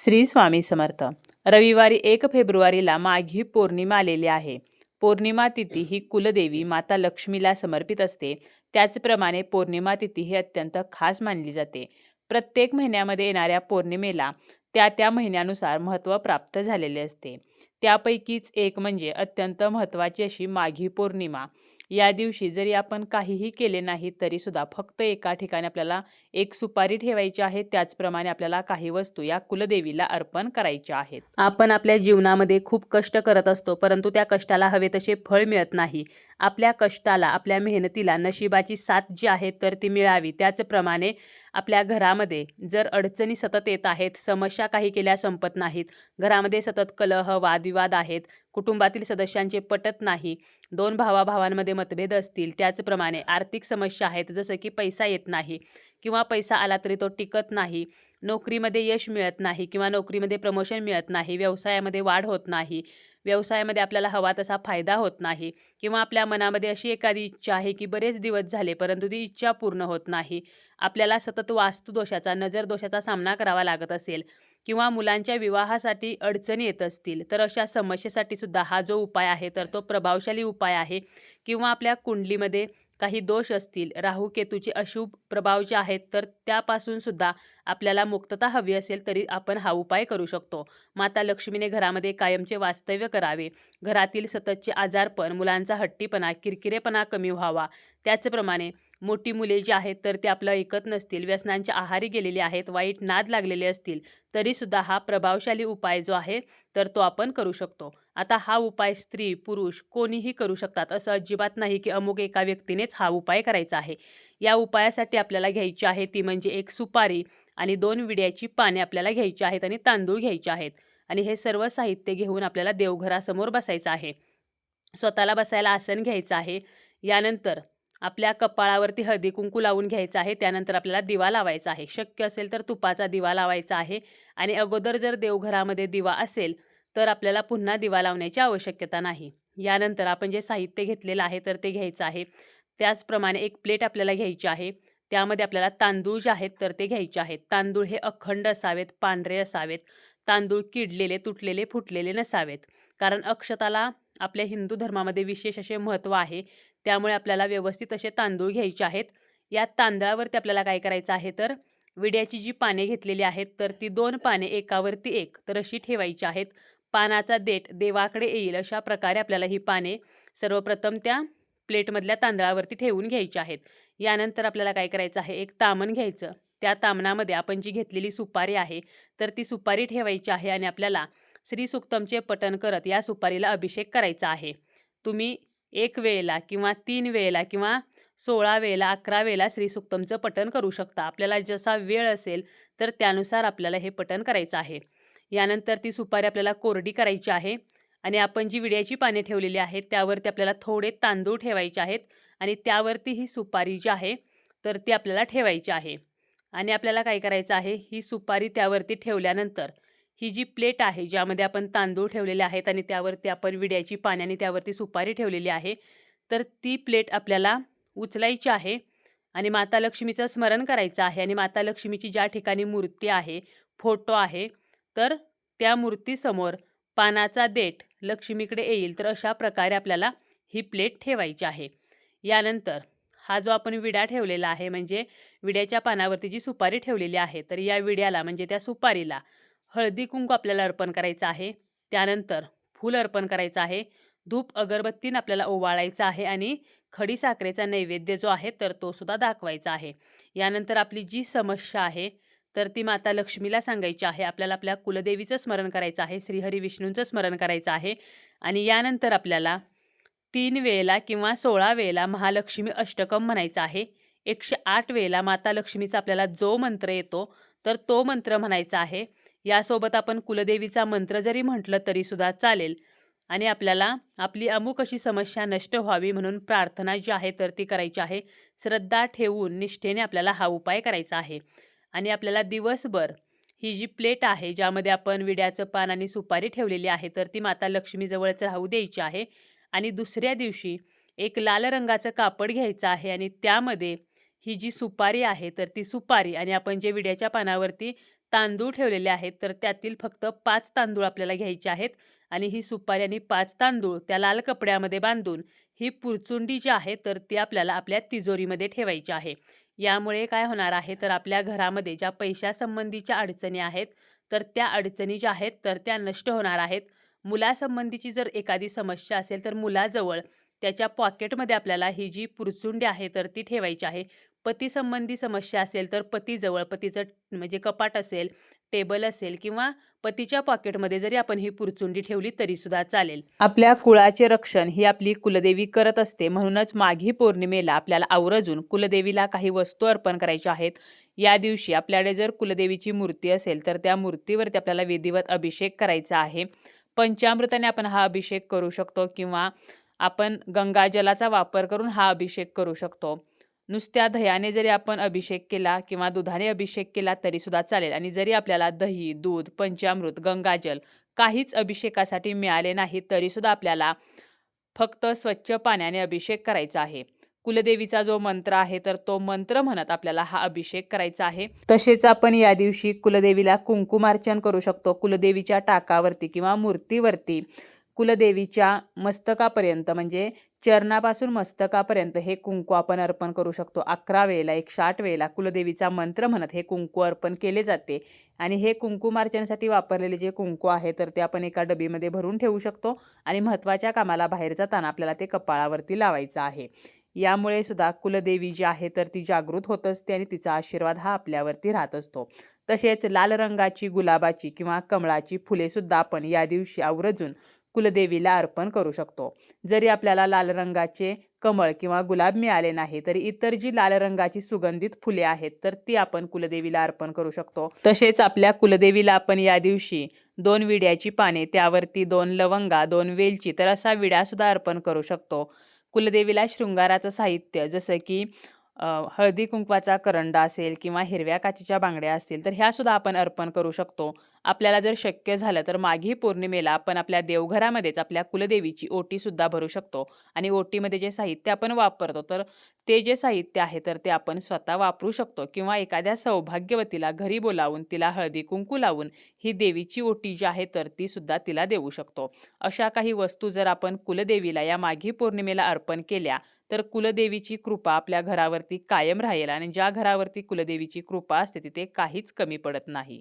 श्री स्वामी समर्थ. रविवारी एक फेब्रुवारीला माघी पौर्णिमा आलेली आहे. पौर्णिमा तिथी ही कुलदेवी माता लक्ष्मीला समर्पित असते. त्याचप्रमाणे पौर्णिमा तिथी ही अत्यंत खास मानली जाते. प्रत्येक महिन्यामध्ये येणाऱ्या पौर्णिमेला त्या त्या महिन्यानुसार महत्त्व प्राप्त झालेले असते. त्यापैकीच एक म्हणजे अत्यंत महत्त्वाची अशी माघी पौर्णिमा. या दिवशी जरी आपण काहीही केले नाही तरीसुद्धा फक्त एका ठिकाणी आपल्याला एक सुपारी ठेवायची आहे त्याचप्रमाणे आपल्याला काही वस्तू या कुलदेवीला अर्पण करायच्या आहेत. आपण आपल्या जीवनामध्ये खूप कष्ट करत असतो परंतु त्या कष्टाला हवे तसे फळ मिळत नाही. आपल्या कष्टाला आपल्या मेहनतीला नशिबाची साथ जी आहे तर ती मिळावी. त्याचप्रमाणे आपल्या घरामध्ये जर अडचणी सतत येत आहेत समस्या काही केल्या संपत नाहीत घरामध्ये सतत कलह वादविवाद आहेत कुटुंबातील सदस्यांचे पटत नाही दोन भावाभावांमध्ये मतभेद असतील त्याचप्रमाणे आर्थिक समस्या आहेत जसं की पैसा येत नाही किंवा पैसा आला तरी तो टिकत नाही नोकरीमध्ये यश मिळत नाही किंवा नोकरीमध्ये प्रमोशन मिळत नाही व्यवसायामध्ये वाढ होत नाही व्यवसायामध्ये आपल्याला हवा तसा फायदा होत नाही किंवा आपल्या मनामध्ये अशी एखादी इच्छा आहे की बरेच दिवस झाले परंतु ती इच्छा पूर्ण होत नाही. आपल्याला सतत वास्तुदोषाचा नजरदोषाचा सामना करावा लागत असेल किंवा मुलांच्या विवाहासाठी अडचणी येत असतील तर अशा समस्येसाठी सुद्धा हा जो उपाय आहे तर तो प्रभावशाली उपाय आहे किंवा आपल्या कुंडलीमध्ये काही दोष असतील. राहू केतूचे अशुभ प्रभाव जे आहेत तर त्यापासून सुद्धा आपल्याला मुक्तता हवी असेल तरी आपण हा उपाय करू शकतो. माता लक्ष्मीने घरामध्ये कायमचे वास्तव्य करावे. घरातील सततचे आजारपण मुलांचा हट्टीपणा किरकिरेपणा कमी व्हावा. त्याचप्रमाणे मोठी मुले जी आहेत तर ते आपलं ऐकत नसतील व्यसनांच्या आहारी गेलेली आहेत वाईट नाद लागलेले असतील तरीसुद्धा हा प्रभावशाली उपाय जो आहे तर तो आपण करू शकतो. आता हा उपाय स्त्री पुरुष कोणीही करू शकतात असं अजिबात नाही की अमुक एका व्यक्तीनेच हा उपाय करायचा आहे. या उपायासाठी आपल्याला घ्यायची आहे ती म्हणजे एक सुपारी आणि दोन विड्याची पाने आपल्याला घ्यायची आहेत आणि तांदूळ घ्यायचे आहेत. आणि हे सर्व साहित्य घेऊन आपल्याला देवघरासमोर बसायचं आहे. स्वतःला बसायला आसन घ्यायचं आहे. यानंतर आपल्या कपाळावरती हळदी कुंकू लावून घ्यायचं आहे. त्यानंतर आपल्याला दिवा लावायचा आहे. शक्य असेल तर तुपाचा दिवा लावायचा आहे. आणि अगोदर जर देवघरामध्ये दिवा असेल तर आपल्याला पुन्हा दिवा लावण्याची आवश्यकता नाही. यानंतर आपण जे साहित्य घेतलेलं आहे तर ते घ्यायचं आहे. त्याचप्रमाणे एक प्लेट आपल्याला घ्यायची आहे. त्यामध्ये आपल्याला तांदूळ जे आहेत तर ते घ्यायचे आहेत. तांदूळ हे अखंड असावेत पांढरे असावेत. तांदूळ किडलेले तुटलेले फुटलेले नसावेत. कारण अक्षताला आपल्या हिंदू धर्मामध्ये विशेष असे महत्त्व आहे. त्यामुळे आपल्याला व्यवस्थित असे तांदूळ घ्यायचे आहेत. या तांदळावरती आपल्याला काय करायचं आहे तर विड्याची जी पाने घेतलेली आहेत तर ती दोन पाने एकावरती एक तर अशी ठेवायची आहेत. पानाचा देठ देवाकडे येईल अशा प्रकारे आपल्याला ही पाने सर्वप्रथम त्या प्लेटमधल्या तांदळावरती ठेवून घ्यायची आहेत. यानंतर आपल्याला काय करायचं आहे एक तामण घ्यायचं. त्या तामणामध्ये आपण जी घेतलेली सुपारी आहे तर ती सुपारी ठेवायची आहे आणि आपल्याला श्री सुक्तमचे पठण करत या सुपारीला अभिषेक करायचा आहे. तुम्ही एक वेळेला किंवा तीन वेळेला किंवा सोळा वेळेला अकरा वेळेला श्रीसुक्तमचं पठण करू शकता. आपल्याला जसा वेळ असेल तर त्यानुसार आपल्याला हे पठण करायचं आहे. यानंतर ती सुपारी आपल्याला कोरडी करायची आहे आणि आपण जी विड्याची पाने ठेवलेली आहेत त्यावरती आपल्याला थोडे तांदूळ ठेवायचे आहेत आणि त्यावरती ही सुपारी जी आहे तर ती आपल्याला ठेवायची आहे. आणि आपल्याला काय करायचं आहे ही सुपारी त्यावरती ठेवल्यानंतर ही जी प्लेट आहे ज्यामध्ये आपण तांदूळ ठेवलेले आहेत आणि त्यावरती आपण विड्याची पाण्याने त्यावरती सुपारी ठेवलेली आहे तर ती प्लेट आपल्याला उचलायची आहे आणि माता लक्ष्मीचं स्मरण करायचं आहे आणि माता लक्ष्मीची ज्या ठिकाणी मूर्ती आहे फोटो आहे तर त्या मूर्तीसमोर पानाचा देठ लक्ष्मीकडे येईल तर अशा प्रकारे आपल्याला ही प्लेट ठेवायची आहे. यानंतर हा जो आपण विडा ठेवलेला आहे म्हणजे विड्याच्या पानावरती जी सुपारी ठेवलेली आहे तर या विड्याला म्हणजे त्या सुपारीला हळदी कुंकू आपल्याला अर्पण करायचं आहे. त्यानंतर फूल अर्पण करायचं आहे. धूप अगरबत्तीनं आपल्याला ओवाळायचं आहे आणि खडी साखरेचा नैवेद्य जो आहे तर तो सुद्धा दाखवायचा आहे. यानंतर आपली जी समस्या आहे तर ती माता लक्ष्मीला सांगायची आहे. आपल्याला आपल्या कुलदेवीचं स्मरण करायचं आहे श्रीहरी विष्णूंचं स्मरण करायचं आहे. आणि यानंतर आपल्याला तीन वेळेला किंवा सोळा वेळेला महालक्ष्मी अष्टकम म्हणायचं आहे. एकशे आठ वेळेला माता लक्ष्मीचा आपल्याला जो मंत्र येतो तर तो मंत्र म्हणायचा आहे. यासोबत आपण कुलदेवीचा मंत्र जरी म्हटलं तरीसुद्धा चालेल. आणि आपल्याला आपली अमुक अशी समस्या नष्ट व्हावी म्हणून प्रार्थना जी आहे तर ती करायची आहे. श्रद्धा ठेवून निष्ठेने आपल्याला हा उपाय करायचा आहे. आणि आपल्याला दिवसभर ही जी प्लेट आहे ज्यामध्ये आपण विड्याचं पान आणि सुपारी ठेवलेली आहे तर ती माता लक्ष्मीजवळच राहू द्यायची आहे. आणि दुसऱ्या दिवशी एक लाल रंगाचं कापड घ्यायचं आहे आणि त्यामध्ये ही जी सुपारी आहे तर ती सुपारी आणि आपण जे विड्याच्या पानावरती तांदूळ ठेवलेले आहेत तर त्यातील फक्त पाच तांदूळ आपल्याला घ्यायचे आहेत. आणि ही सुपारी आणि पाच तांदूळ त्या लाल कपड्यामध्ये बांधून ही पुरचुंडी जी आहे तर ती आपल्याला आपल्या तिजोरीमध्ये ठेवायची आहे. यामुळे काय होणार आहे तर आपल्या घरामध्ये ज्या पैशासंबंधीच्या अडचणी आहेत तर त्या अडचणी ज्या आहेत तर त्या नष्ट होणार आहेत. मुलासंबंधीची जर एखादी समस्या असेल तर मुलाजवळ त्याच्या पॉकेटमध्ये आपल्याला ही जी पुरचुंडी आहे तर ती ठेवायची आहे. पतीसंबंधी समस्या असेल तर पतीजवळ पतीचं म्हणजे कपाट असेल टेबल असेल किंवा पतीच्या पॉकेटमध्ये जरी आपण ही पुरचुंडी ठेवली तरीसुद्धा चालेल. आपल्या कुळाचे रक्षण ही आपली कुलदेवी करत असते. म्हणूनच माघी पौर्णिमेला आपल्याला आवर्जून कुलदेवीला काही वस्तू अर्पण करायच्या आहेत. या दिवशी आपल्याकडे जर कुलदेवीची मूर्ती असेल तर त्या मूर्तीवरती आपल्याला विधिवत अभिषेक करायचा आहे. पंचामृताने आपण हा अभिषेक करू शकतो किंवा आपण गंगाजलाचा वापर करून हा अभिषेक करू शकतो. नुसत्या दह्याने जरी आपण अभिषेक केला किंवा दुधाने अभिषेक केला तरीसुद्धा चालेल. आणि जरी आपल्याला दही दूध पंचामृत गंगाजल काहीच अभिषेकासाठी मिळाले नाही तरीसुद्धा आपल्याला फक्त स्वच्छ पाण्याने अभिषेक करायचा आहे. कुलदेवीचा जो मंत्र आहे तर तो मंत्र म्हणत आपल्याला हा अभिषेक करायचा आहे. तसेच आपण या दिवशी कुलदेवीला कुंकुमार्चन करू शकतो. कुलदेवीच्या टाकावरती किंवा मूर्तीवरती. कुलदेवीच्या मस्तकापर्यंत म्हणजे चरणापासून मस्तकापर्यंत हे कुंकू आपण अर्पण करू शकतो. अकरा वेळेला एक साठ वेळेला कुलदेवीचा मंत्र म्हणत हे कुंकू अर्पण केले जाते. आणि हे कुंकुमार्चनेसाठी वापरलेले जे कुंकू आहे तर ते आपण एका डबीमध्ये भरून ठेवू शकतो आणि महत्त्वाच्या कामाला बाहेर जाताना आपल्याला ते कपाळावरती लावायचं आहे. यामुळे सुद्धा कुलदेवी जी आहे तर ती जागृत होत असते आणि तिचा आशीर्वाद हा आपल्यावरती राहत असतो. तसेच लाल रंगाची गुलाबाची किंवा कमळाची फुलेसुद्धा आपण या दिवशी आवर्जून कुलदेवीला अर्पण करू शकतो. जरी आपल्याला लाल रंगाचे कमळ किंवा गुलाब मिळाले नाही तरी इतर जी लाल रंगाची सुगंधित फुले आहेत तर ती आपण कुलदेवीला अर्पण करू शकतो. तसेच आपल्या कुलदेवीला आपण या दिवशी दोन विड्याची पाने त्यावरती दोन लवंगा दोन वेलची तर असा विड्यासुद्धा अर्पण करू शकतो. कुलदेवीला शृंगाराचं साहित्य जसं की हळदी कुंकवाचा करंडा असेल किंवा हिरव्या काचेच्या बांगड्या असतील तर ह्या सुद्धा आपण अर्पण करू शकतो. आपल्याला जर शक्य झालं तर माघी पौर्णिमेला आपण आपल्या देवघरामध्येच आपल्या कुलदेवीची ओटीसुद्धा भरू शकतो. आणि ओटीमध्ये जे साहित्य आपण वापरतो तर ते जे साहित्य आहे तर ते आपण स्वतः वापरू शकतो. किंवा एखाद्या सौभाग्यवतीला घरी बोलावून तिला हळदी कुंकू लावून ही देवीची ओटी जी आहे तर ती सुद्धा तिला देऊ शकतो. अशा काही वस्तू जर आपण कुलदेवीला या माघी पौर्णिमेला अर्पण केल्या तर कुलदेवीची कृपा आपल्या घरावरती कायम राहील आणि ज्या घरावरती कुलदेवीची कृपा असते तिथे काहीच कमी पडत नाही.